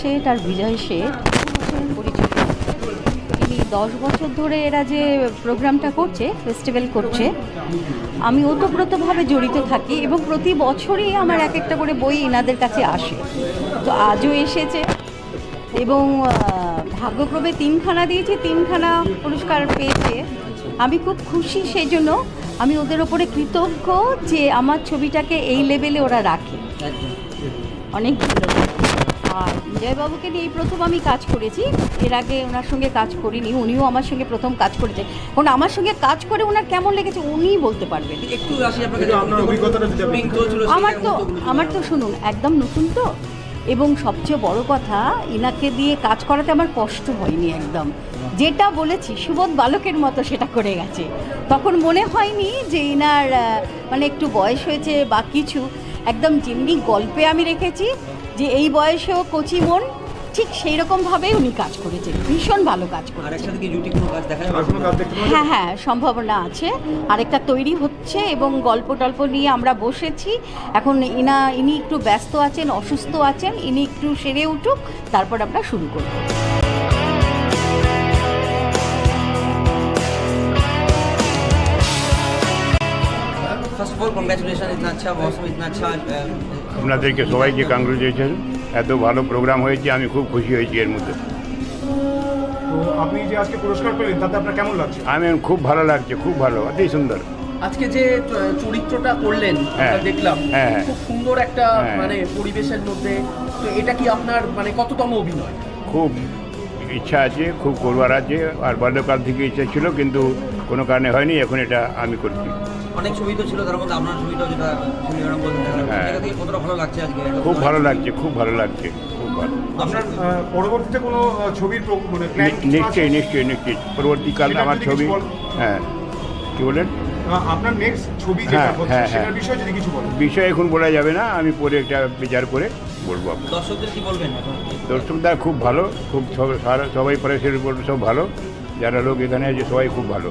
শেঠ আর বিজয় শেঠ পরিচিত। ইনি দশ বছর ধরে এরা যে প্রোগ্রামটা করছে ফেস্টিভ্যাল করছে আমি ওতপ্রোতভাবে জড়িত থাকি এবং প্রতি বছরই আমার এক একটা করে বই এনাদের কাছে আসে। তো আজও এসেছে এবং ভাগ্যক্রমে তিনখানা দিয়েছে তিনখানা পুরস্কার পেয়েছে। আমি খুব খুশি সেই জন্য আমি ওদের ওপরে কৃতজ্ঞ যে আমার ছবিটাকে এই লেভেলে ওরা রাখে। অনেক ধন্যবাদ। আর বিজয়বাবুকে নিয়ে এই প্রথম আমি কাজ করেছি। এর আগে ওনার সঙ্গে কাজ করিনি উনিও আমার সঙ্গে প্রথম কাজ করেছে। কারণ আমার সঙ্গে কাজ করে ওনার কেমন লেগেছে উনিই বলতে পারবেন। একটু আমার তো আমার তো শুনুন একদম নতুন তো। এবং সবচেয়ে বড় কথা ইনাকে দিয়ে কাজ করাতে আমার কষ্ট হয়নি একদম। যেটা বলেছি সুবোধ বালকের মতো সেটা করে গেছে। তখন মনে হয়নি যে ইনার মানে একটু বয়স হয়েছে বা কিছু। একদম যেমনি গল্পে আমি রেখেছি যে এই বয়সেও কচি মন ঠিক সেই রকমভাবেই উনি কাজ করেছেন। ভীষণ ভালো কাজ আর করেছেন। হ্যাঁ হ্যাঁ সম্ভাবনা আছে। আরেকটা তৈরি হচ্ছে এবং গল্প টল্প নিয়ে আমরা বসেছি। এখন ইনা ইনি একটু ব্যস্ত আছেন অসুস্থ আছেন ইনি একটু সেরে উঠুক তারপর আমরা শুরু করব। অল কংগ্রেচুলেশন ইতনা আচ্ছা মৌসুম ইতনা আচ্ছা আপনাদেরকে সবাইকে কংগ্রেচুলেশন এত ভালো প্রোগ্রাম হয়েছে আমি খুব খুশি হয়েছি এর মধ্যে। তো আপনি যে আজকে পুরস্কার পেলেন তাতে আপনার কেমন লাগছে? আমি খুব ভালো লাগছে খুব ভালো অতি সুন্দর। আজকে যে চরিত্রটা করলেন হ্যাঁ। আমরা দেখলাম হ্যাঁ, হ্যাঁ। খুব সুন্দর একটা। মানে পরিবেশের মধ্যে। তো এটা কি আপনার মানে কততম অভিনয়? খুব ইচ্ছা আছে খুব করবার আছে আর বাল্যকাল থেকে ইচ্ছা ছিল কিন্তু কোনো কারণে হয়নি এখন এটা আমি করছি। অনেক ছবি তো ছিল তার মধ্যে আপনার ছবিটাও যেটা ছবি ম্যাডাম দেখা। হ্যাঁ। থেকে কতটা ভালো লাগছে আজকে? খুব ভালো লাগছে খুব ভালো লাগছে খুব ভালো। আপনার পরবর্তীতে কোনো ছবির মানে নিশ্চয়ই নিশ্চয়ই নিশ্চয়ই। পরবর্তীকাল আমার ছবি হ্যাঁ। কি বলেন আপনার নেক্সট ছবি যেটা হ্যাঁ, হচ্ছে হ্যাঁ, সেটার হ্যাঁ। বিষয়ে যদি কিছু বলেন। বিষয় এখন বলা যাবে না আমি পরে একটা বিচার করে বলব দর্শকদের কি বলবেন দর্শকরা খুব ভালো খুব সবাই প্রেসের উপর সব ভালো। যারা লোক এখানে আছে সবাই খুব ভালো।